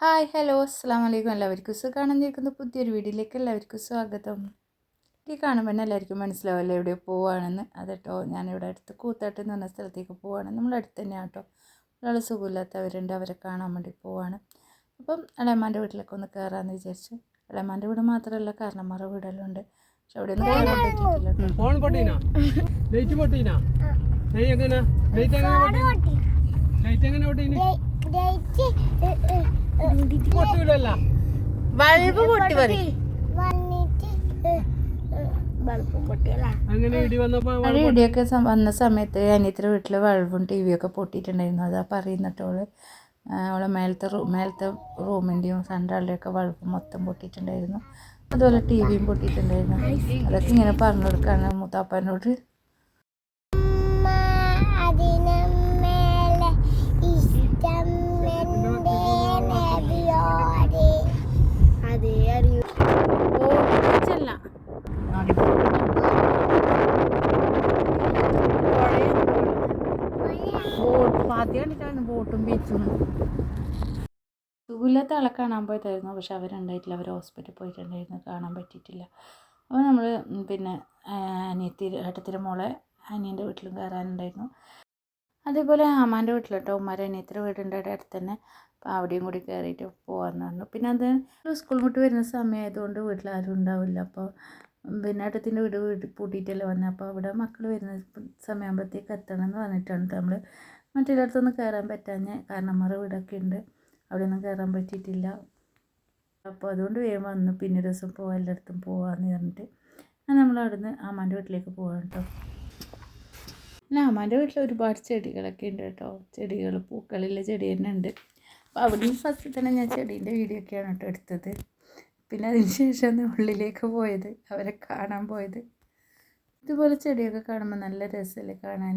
Hi hello അസ്സാം വലൈക്കും എല്ലാവർക്കും സുഖാണെന്നിരിക്കുന്ന. പുതിയൊരു വീഡിയോയിലേക്ക് എല്ലാവർക്കും സ്വാഗതം. ഈ കാണുമ്പോൾ തന്നെ എല്ലാവർക്കും മനസ്സിലാവില്ല എവിടെ പോവുകയാണെന്ന് അതെട്ടോ ഞാനിവിടെ അടുത്ത് കൂത്താട്ട് എന്ന് പറഞ്ഞ സ്ഥലത്തേക്ക് പോവുകയാണ് നമ്മുടെ അടുത്ത് തന്നെയാണ് കേട്ടോ ഒരാൾ സുഖമില്ലാത്തവരുണ്ട്. അവരെ കാണാൻ വേണ്ടി പോവാണ്. അപ്പം ഇളയമ്മാന്റെ വീട്ടിലേക്ക് ഒന്ന് കയറാമെന്ന് വിചാരിച്ചു. ഇളയമ്മാന്റെ വീട് മാത്രമല്ല കാരണന്മാരുടെ വീടെല്ലാം ഉണ്ട്. പക്ഷെ അവിടെ ഒന്നും കയറാൻ പറ്റിയിട്ടില്ല ലൈറ്റ് എങ്ങനെ? ബൾബ് പൊട്ടി പറി ഇടിയൊക്കെ വന്ന സമയത്ത് അനിയത്തിന്റെ വീട്ടിൽ വഴവും ടി വിയൊക്കെ പൊട്ടിയിട്ടുണ്ടായിരുന്നു. അതാ പറയുന്നിട്ടോൾ അവളെ മേലത്തെ റൂ മേലത്തെ റൂമിന്റെയും സണ്ടാളുടെയൊക്കെ വഴപ്പ് മൊത്തം പൊട്ടിയിട്ടുണ്ടായിരുന്നു. അതുപോലെ ടി വിയും പൊട്ടിയിട്ടുണ്ടായിരുന്നു. അതൊക്കെ ഇങ്ങനെ പറഞ്ഞു കൊടുക്കാണ് മുത്താപ്പനോട്. ബോട്ടും ബീച്ചും. സുഖമില്ലാത്ത ആളെ കാണാൻ പോയതായിരുന്നു. പക്ഷെ അവരുണ്ടായിട്ടില്ല അവർ ഹോസ്പിറ്റലിൽ പോയിട്ടുണ്ടായിരുന്നു. കാണാൻ പറ്റിയിട്ടില്ല. അപ്പോൾ നമ്മൾ പിന്നെ അനിയത്തി ഏട്ടത്തിന്റെ മോളെ അനിയന്റെ വീട്ടിലും കയറാനുണ്ടായിരുന്നു. അതേപോലെ അമ്മാന്റെ വീട്ടിലോട്ടോ ഉമ്മാരെ അനിയത്തിന്റെ വീടുണ്ട് അടുത്ത് തന്നെ അപ്പോൾ അവിടെയും കൂടി കയറിയിട്ട് പോകാമെന്ന് പറഞ്ഞു. പിന്നെ അത് സ്കൂൾ വിട്ട് വരുന്ന സമയമായതുകൊണ്ട് വീട്ടിൽ ആരും ഉണ്ടാവില്ല. അപ്പോൾ പിന്നെ ഏട്ടത്തിന്റെ വീട് വീട് പൂട്ടിയിട്ടല്ലേ വന്നത് അപ്പോൾ അവിടെ മക്കൾ വരുന്ന സമയമാകുമ്പോഴത്തേക്ക് എത്തണം എന്ന് പറഞ്ഞിട്ടാണ് നമ്മൾ മറ്റൊരിടത്തൊന്നും കയറാൻ പറ്റാഞ്ഞ കാരണന്മാരുടെ വീടൊക്കെ ഉണ്ട് അവിടെയൊന്നും കയറാൻ പറ്റിയിട്ടില്ല. അപ്പോൾ അതുകൊണ്ട് വേഗം വന്നു. പിന്നെ ഒരു ദിവസം പോകാം എല്ലായിടത്തും പോകാമെന്ന് പറഞ്ഞിട്ട്. നമ്മൾ അവിടുന്ന് അമ്മാന്റെ വീട്ടിലേക്ക് പോകാം കേട്ടോ. പിന്നെ അമ്മാന്റെ വീട്ടിൽ ഒരുപാട് ചെടികളൊക്കെ ഉണ്ട് കേട്ടോ. ചെടികൾ പൂക്കളുള്ള ചെടി തന്നെ ഉണ്ട്. അപ്പോൾ അവിടുന്ന് ഫസ്റ്റ് തന്നെ ഞാൻ ചെടീന്റെ വീഡിയോ ഒക്കെയാണ് കേട്ടോ എടുത്തത്. പിന്നെ അതിന് ശേഷമാണ് ഉള്ളിലേക്ക് പോയത് അവരെ കാണാൻ പോയത്. ഇതുപോലെ ചെടിയൊക്കെ കാണുമ്പോൾ നല്ല രസമല്ലേ കാണാൻ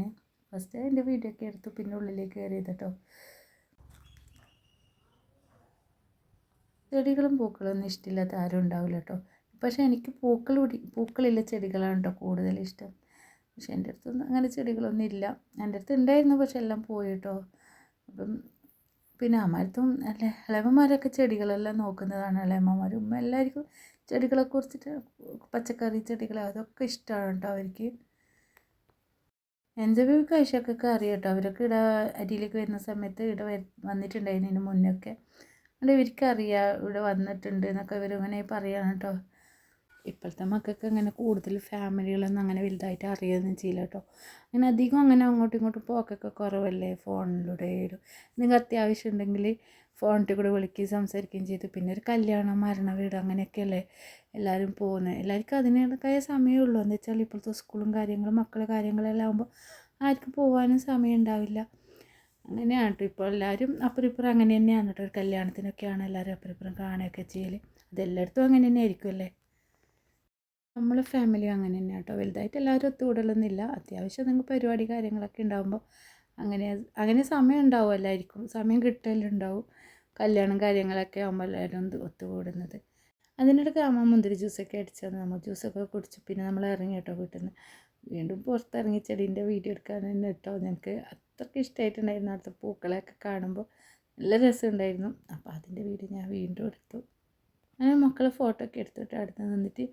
ഫസ്റ്റ് അതിന്റെ വീഡിയോ ഒക്കെ എടുത്തു പിന്നെ ഉള്ളിലേക്ക് കയറിയത് കേട്ടോ ചെടികളും പൂക്കളും ഒന്നും ഇഷ്ടമില്ലാത്ത ആരും ഉണ്ടാവില്ല കേട്ടോ പക്ഷേ എനിക്ക് പൂക്കൾ പിടി- പൂക്കളില്ല ചെടികളാണ് കേട്ടോ കൂടുതൽ ഇഷ്ടം. പക്ഷേ എന്റെ അടുത്തൊന്നും അങ്ങനെ ചെടികളൊന്നും ഇല്ല. എന്റെ അടുത്ത് ഉണ്ടായിരുന്നു പക്ഷെ എല്ലാം പോയി കേട്ടോ അപ്പം പിന്നെ അമ്മരത്തും അല്ലെ ഇളയമ്മമാരൊക്കെ ചെടികളെല്ലാം നോക്കുന്നതാണ്. ഇളയമ്മമാരും ഉമ്മ എല്ലാവർക്കും ചെടികളെ കുറിച്ചിട്ട് പച്ചക്കറി ചെടികൾ അതൊക്കെ ഇഷ്ടമാണ് കേട്ടോ അവർക്ക്. എന്റെ കഴിച്ചൊക്കെ അറിയാം കേട്ടോ അവരൊക്കെ ഇവിടെ അരിയിലേക്ക് വരുന്ന സമയത്ത് ഇവിടെ വന്നിട്ടുണ്ടായിരുന്നു ഇതിന് മുന്നൊക്കെ. അതുകൊണ്ട് ഇവർക്കറിയാം ഇവിടെ വന്നിട്ടുണ്ട് എന്നൊക്കെ ഇവരിങ്ങനെ പറയുകയാണ് കേട്ടോ. ഇപ്പോഴത്തെ മക്കൾക്ക് അങ്ങനെ കൂടുതൽ ഫാമിലികളൊന്നും അങ്ങനെ വലുതായിട്ട് അറിയുകയൊന്നും ചെയ്യില്ല കേട്ടോ. അങ്ങനെ അധികം അങ്ങനെ അങ്ങോട്ടും ഇങ്ങോട്ടും പോക്കൊക്കെ കുറവല്ലേ? ഫോണിലൂടെ നിങ്ങൾക്ക് അത്യാവശ്യം ഉണ്ടെങ്കിൽ ഫോണിൽ കൂടെ വിളിക്കുകയും സംസാരിക്കുകയും ചെയ്തു. പിന്നെ ഒരു കല്യാണം മരണ വീട് അങ്ങനെയൊക്കെയല്ലേ എല്ലാവരും പോകുന്നത്. എല്ലാവർക്കും അതിനേതായ സമയമേ ഉള്ളൂ. എന്താ വെച്ചാൽ ഇപ്പോഴത്തെ സ്കൂളും കാര്യങ്ങളും മക്കളെ കാര്യങ്ങളെല്ലാം ആകുമ്പോൾ ആർക്കും പോകാനും സമയം ഉണ്ടാവില്ല. അങ്ങനെയാണ് കേട്ടോ. ഇപ്പോൾ എല്ലാവരും അപ്പുറം ഇപ്പുറം അങ്ങനെ തന്നെയാണ് കേട്ടോ. ഒരു കല്യാണത്തിനൊക്കെയാണ് എല്ലാവരും അപ്പുറം ഇപ്പുറം കാണുകയൊക്കെ ചെയ്യൽ അതെല്ലായിടത്തും അങ്ങനെ തന്നെ ആയിരിക്കുമല്ലേ നമ്മളെ ഫാമിലി അങ്ങനെ തന്നെ കേട്ടോ. വലുതായിട്ട് എല്ലാവരും ഒത്തുകൂടലൊന്നുമില്ല അത്യാവശ്യം നിങ്ങൾക്ക് പരിപാടി കാര്യങ്ങളൊക്കെ ഉണ്ടാകുമ്പോൾ അങ്ങനെ അങ്ങനെ സമയം ഉണ്ടാവും എല്ലാവർക്കും സമയം കിട്ടലുണ്ടാവും കല്യാണം കാര്യങ്ങളൊക്കെ ആകുമ്പോൾ എല്ലാവരും ഒത്തുകൂടുന്നത് അതിനിടയ്ക്ക് അമ്മ മുന്തിരി ജ്യൂസൊക്കെ അടിച്ചു തന്നെ. നമ്മൾ ജ്യൂസൊക്കെ കുടിച്ച് പിന്നെ നമ്മൾ ഇറങ്ങി കേട്ടോ വീട്ടിൽ നിന്ന് വീണ്ടും പുറത്തിറങ്ങി ചെടീന്റെ വീഡിയോ എടുക്കാൻ തന്നെ കേട്ടോ. ഞങ്ങൾക്ക് അത്രയ്ക്ക് ഇഷ്ടമായിട്ടുണ്ടായിരുന്നു അടുത്ത പൂക്കളെയൊക്കെ കാണുമ്പോൾ നല്ല രസമുണ്ടായിരുന്നു. അപ്പോൾ അതിന്റെ വീഡിയോ ഞാൻ വീണ്ടും എടുത്തു. അങ്ങനെ മക്കളെ ഫോട്ടോ ഒക്കെ എടുത്തിട്ട് അടുത്ത് നിന്നിട്ട്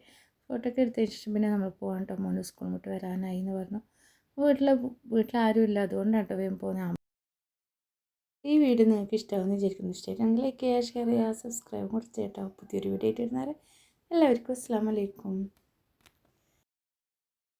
ഫോട്ടോ ഒക്കെ എടുത്തതിന് ശേഷം പിന്നെ നമ്മൾ പോകാൻ കേട്ടോ മോന് സ്കൂൾ വിട്ട് വരാനായി എന്ന് പറഞ്ഞു. വീട്ടിൽ വീട്ടിൽ ആരും ഇല്ല. അതുകൊണ്ടാണ് കേട്ടോ വേഗം പോകുന്ന ഈ വീഡിയോ നിങ്ങൾക്ക് ഇഷ്ടമാകുമെന്ന് വിചാരിക്കുന്നു. ഇഷ്ടമായിട്ട് ലൈക്ക് ചെയ്യുക ഷെയർ ചെയ്യുക സബ്സ്ക്രൈബ് കൊടുത്ത് കേട്ടോ. പുതിയൊരു വീഡിയോ ആയിട്ട് വരുന്നവരെ എല്ലാവർക്കും അസ്സാം വലൈക്കും